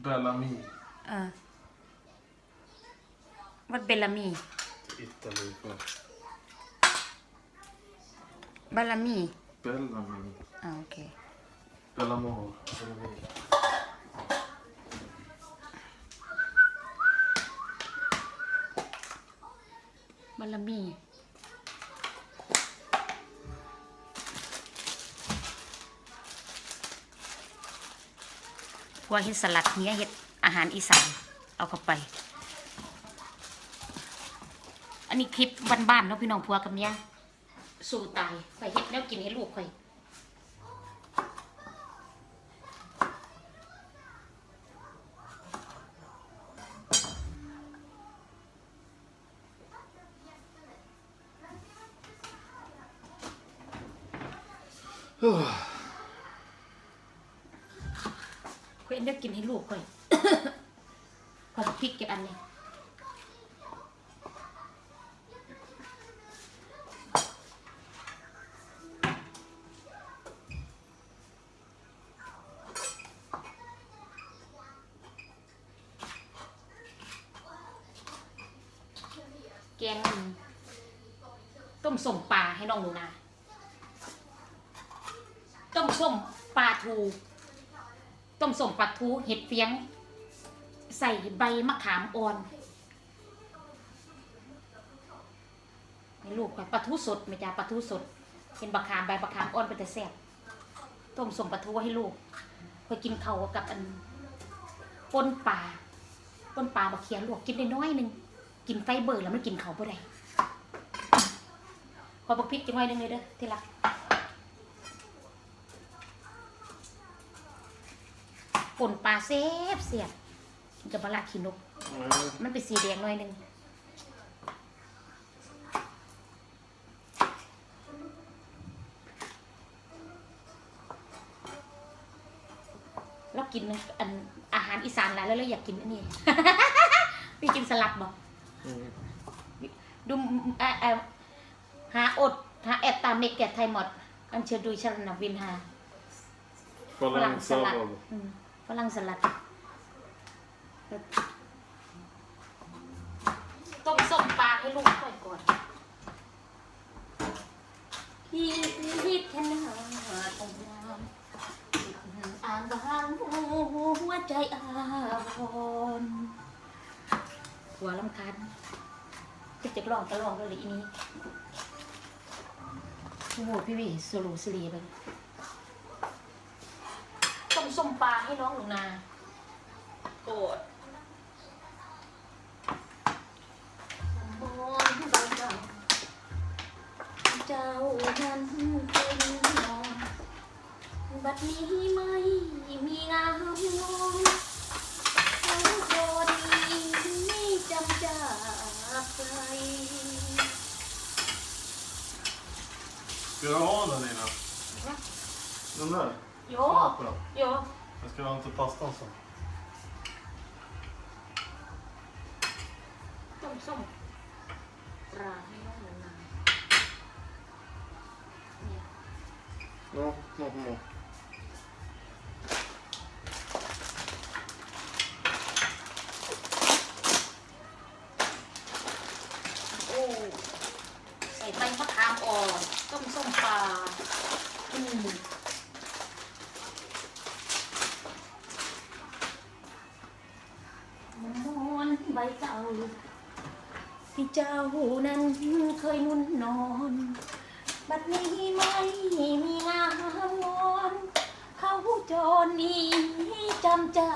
Bellamy. Uh. What Bellamy? Italy. Bellamy. Bellamy. Ah, okay. Bellamore. Bellamore. Bellamy. วเห็ดสลัดเนี้ยเห็ดอาหารอีสานเอาเข้าไป อันนี้คลิปบ้านๆเนาะพี่น้องพัวกับเนี้ย สู่ตายไปเห็ดแล้วกินให้ลูกค่อย ค่อยเลือกกินให้ลูกค่อยขอพริกเก็บอันเลยแกงต้มส้มปลาให้น้องหนูนาต้มส้มปลาทู ต้มส้มปลาทูเห็ดเฟียง ใส่ใบมะขามอ่อนให้ลูกก่อนปลาทูสดไม่จ้าปลาทูสดเป็นบะขามใบมะขามอ่อนเป็นแต่แซ่บต้มส้มปลาทูให้ลูกไปกินเขากับอันปนปลาปนปลาบะเขียนลวกกินได้น้อยหนึงกินไฟเบอร์แล้วมันกินเขาวบ่ได้ขอบักพริกจังไว้หนึงเลยเด้อที่รัก ป่นปลาเซฟเสียบกินกับบะลาขีนก Nej. มันเป็นสีแดงหน่อยหนึงแล้วกินอันอาหารอีสานหลายแล้วเราอยากกินอันนี้ พี่กินสลัดบ่ Mm. ดูเอ่อเอ่อหาอด หาแอดตามเมกแกะไทยหมด อันเชิญดูชรนวินหา ฝรั่งสลัด Falang อืมฝ รั่งสลัดต้มส้มปลาให้ลูกก่อนก่อนพี่ฮิตแค่หน้าตรงน้ำอ่างบางหัวใจอาวรณ์หัวลำคันก็จะร้องก็ร้องเลยอีนี้โอ้โหพี่วิสโลสลีไปต้ม ส้มปลาให้น้องหนูนา โกรธมองเบาๆเจ้านั้นเป็นน้องบัดนี้ไม่มีงามงอนเขาคนนี้จำจากไกล Ska du ha den Nina? Va? Den där? โย Bra. โย Jag ska ha den till pastan sen. ต้มส้มปลาให้น้องหนูนาเนี่ย Ja, något mer. โอ้ใส่ใบมะขามอ่อนต้มส้มปลาอืมมอนใบเก่า ที่เจ้านั้นเคยนุ่นนอน บัดนี้ไม่มีงามงอนเขาจรนี้จำจา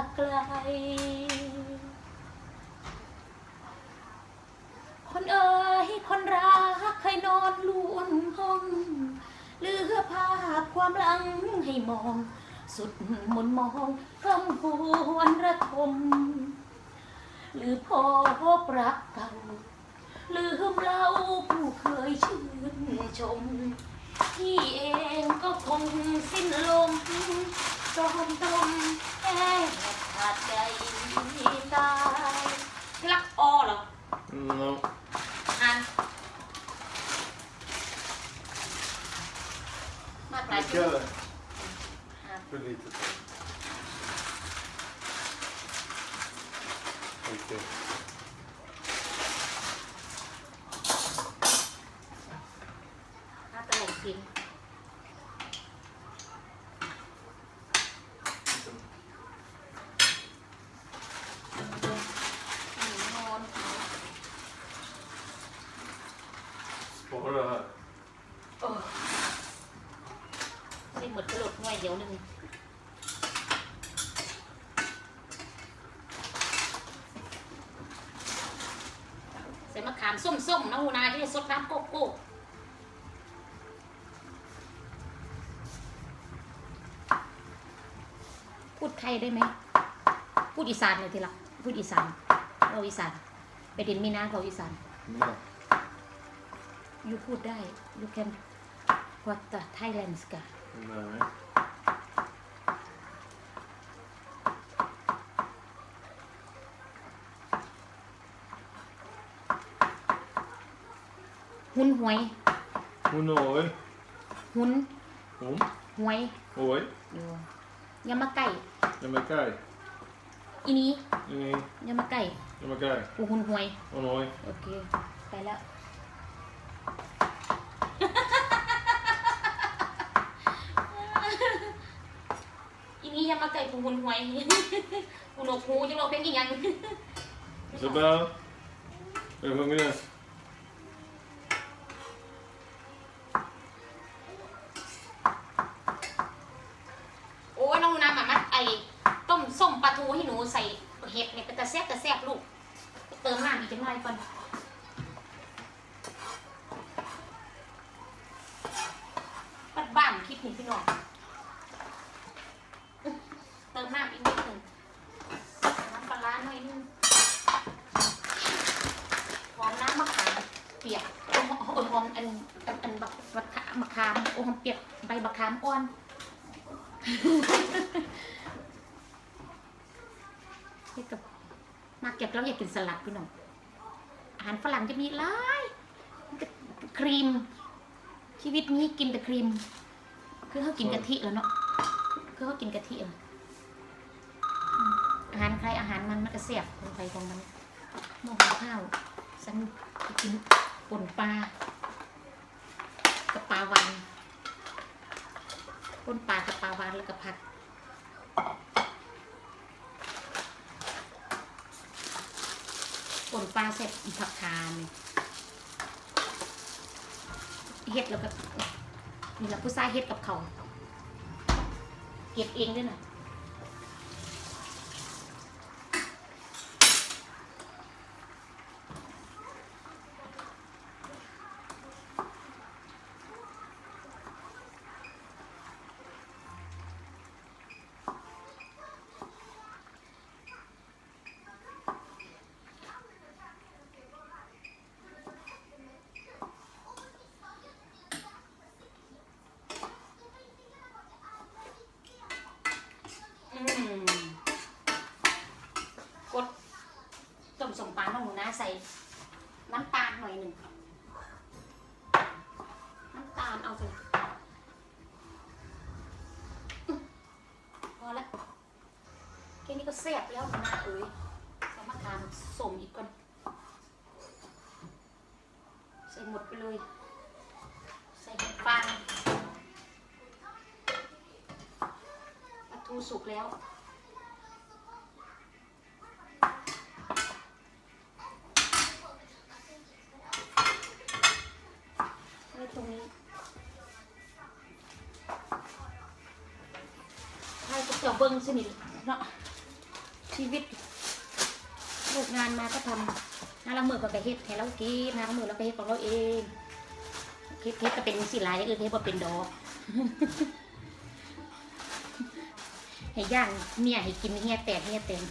กไกล คนเอ่ยคนรักเคยนอนล้วนห้องเลือภาพความหลังให้มอง สุดมนมองคำหวนระทม หรือพอพบรักเก่าลืมเราผู้เคยชื่นชมที่เองก็คงสิ้นลมตอมตมแอบขาดใจตายรักออเหรอ No. อ่านมากหลาย Mycket ชื่อ eller? โอเคถ้าตลกจริงหนูนอน Spara det här. โอ้ไม่เหมือนกระโดดหน่อยเดียวหนึงใส่มะขามส้มๆนะหูนาที่จะซดน้ำโกโก้พูดไทยได้ไหมพูดอีสานเลยทีละพูดอีสานเราอีสานไปดินมีนาเขาอีสาน Mina. ยูพูดได้ you can what the Thailand กะ หุนหวย Hon oj. หุน Hon. หวย Oj. อยู่ยามาไก่ Jag med Kaj. อีนี้ Ni. ยามาไก่ Jag med Kaj. กูหุนหวย Hon oj. โอเค ไปแล้ว อีนี้ยามาไก่กูหุนหวย กูหนวกหูจะบอกเพลงอีกอยัง Isabel. Är du hungrig? โมปลาทูให้หนูใส่เห็ดเนี่ยเป็นตะแซ่บตะแซ่บลูก เติมน้ำอีกจังไรก่อนบ้าบ้านคลิปนี้พี่น้องเติมน้ำอีกนิดหนึ่งน้ำปลาร้าหน่อยนึงหอมน้ำมะขามเปียกโอ้โหหอมอันอันอันบักบักขามมะขามโอ้หอมเปียกใบมะขามอ่อน เฮ็ดกับมาเก็บแล้วอยากกินสลัดพี่น้องอาหารฝรั่งจะมีหลายมันก็ครีม ชีวิตนี้กินแต่ครีม คือเขากินกะทิแล้วเนาะคือเขากินกะทิอะอืมอาหารใครอาหารมันมันก็เสียบของใครของมันหม้องข้าวฉันกินป่นปลากับปลาวันป่นปลากับปลาวันแล้วก็ผัด ปลาเสร็จผักคามเฮ็ดแล้วก็นี่แหละผู้ชายเฮ็ดกับเขาเก็บเองด้วยนะอืมกด ต้มสมปาน้องหนูนะใส่น้ำตาลหน่อยหนึ่งน้ำตาลเอาไปอื้อพอละแค่นี้ก็แซ่บแล้วหนูนะเอ้ยสมะขามสมอีกก่อนใส่หมดไปเลย ใส่เห็ดฟางปลาทูสุกแล้ว ตรงนี้ให้พวกเจ้าเบิ้งสนิทเนาะชีวิตลูกงานมาก็ทำน้าละมือก็ไปเฮ็ดแค่เรากินน้าละมือเราก็เฮ็ดของเราเองเฮ็ดเฮ็ดก็เป็นสิลายอื่นเฮ็ดบ่เป็นดอกให้ย่างเมียให้กินเฮียแตกเฮียเต็ม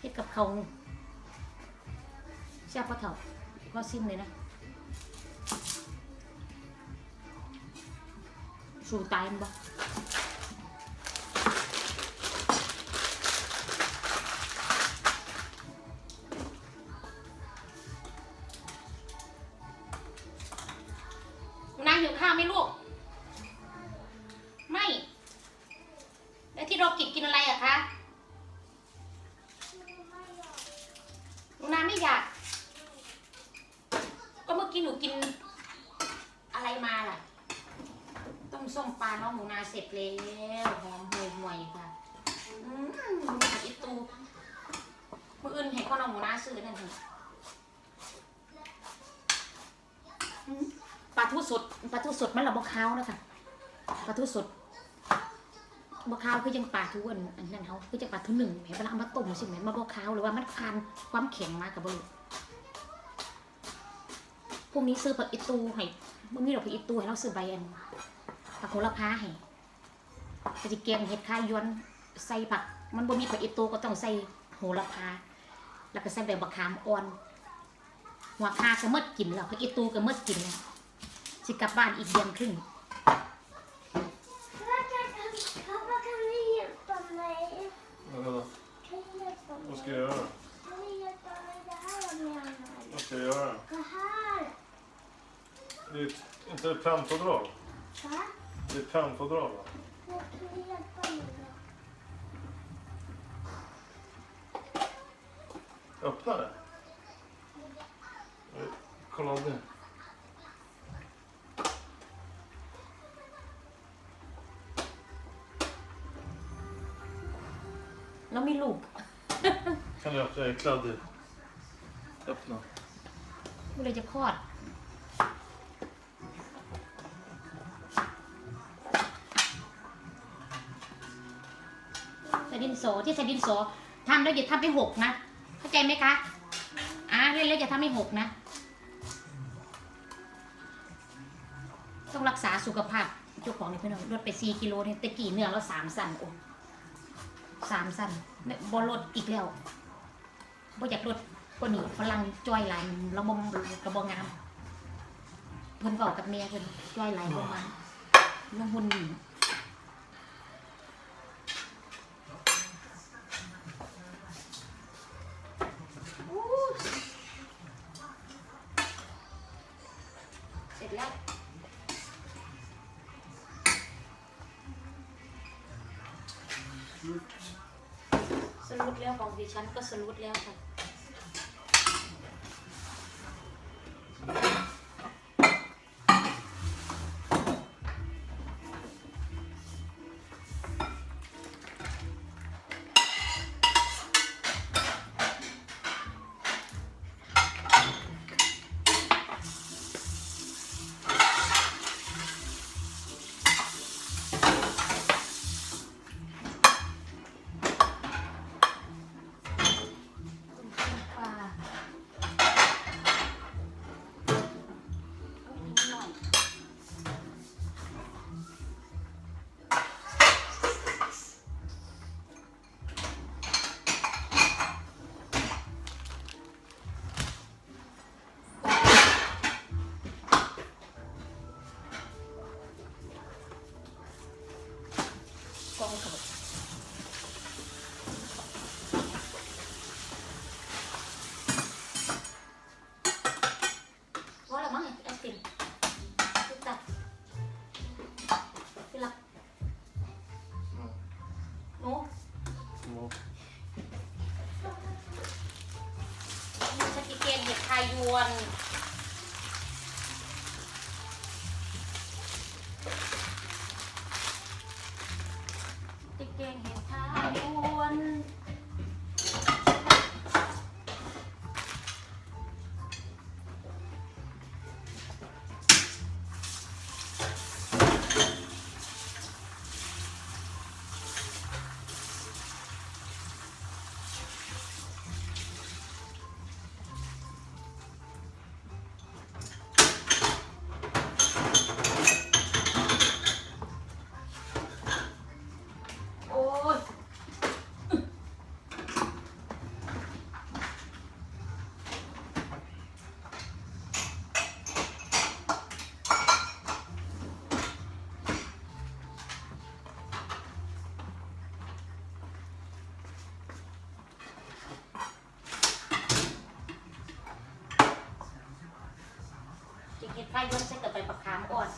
เฮ็ดกับเขาวแซ่บพอเถ่า ก็สิ้นเลยนะ สูตายมั้บ่นั่หิวข้าวไหมลูก ไม่ แล้วที่เรากิจกินอะไรอะคะนูนาไม่อยาก หมูนาเสร็จแล้วหอมห่วยห่วยค่ะอืมอีตูมืออื่นให้ข้าวหน้าหมูนาซื้อนั่นเอะอืมปลาทูสดปลาทูสดมันละบกขาวนะคะปลาทูสดบกขาวคือยังปลาทูอันนั้นเขาคือจะปลาทูหนึ่งแหมเวลาเอามาต้มสิแหมมาบกขาวหรือว่ามันคานความแข็งมากกับบลูพรุ่งนี้ซื้อผักอีตูให้เมื่อมีดอกผักอีตูให้เราซื้อใบอัน ผักโหระพาให้ก็จะเกียงเห็ดข้าวยวนใส่ผัก มันบ่มีผักอีตูก็ต้องใส่โหระพา แล้วก็ใส่ใบบักขามอ่อน หัวคาก็หมดกินแล้วผักอีตูก็หมดกินแล้วสิกลับบ้านอีกเดือนครึ่ง Pappa kan, pappa, kan du hjälpa mig? Vadå? Kan du hjälpa mig? Vad ska jag göra? Kan du hjälpa mig? Det här jag menar. Vad ska jag göra? Det här. Det är ett, inte ett pennfodral? Va? Det är ett pennfodral va? Men Kan du hjälpa mig då? Öppna det. Eh, Kolla det. แล้วมีลูก Kan jag öppna? Jag är kladdig. Öppna. เมื่อ ไรจะคลอดใส่ดินสอที่ใส่ดินโสอทำแล้วอย่าทำให้หกนะ เข้าใจไหมคะอ่าเล่นแล้วอย่าทำให้หกนะ ต้องรักษาสุขภาพเจ้าของนี่พี่น้องลดไปสี่กิโลเนี่ยตะกี้เนื้อเราสามสั่นโอ้สามสั่นเนี่ยบอลดอีกแล้วบ่อยากลดกว่านี้ฝรั่งจ้อยไหลระบมกระบองามเพิ่นบอกกับเมียเพิ่นจ้อยไหลประมาณลงหุ่นหนี สรุปแล้วของดิฉันก็สรุปแล้วค่ะ เห็ดไทยยวนใส่กับใบประคามอ่อน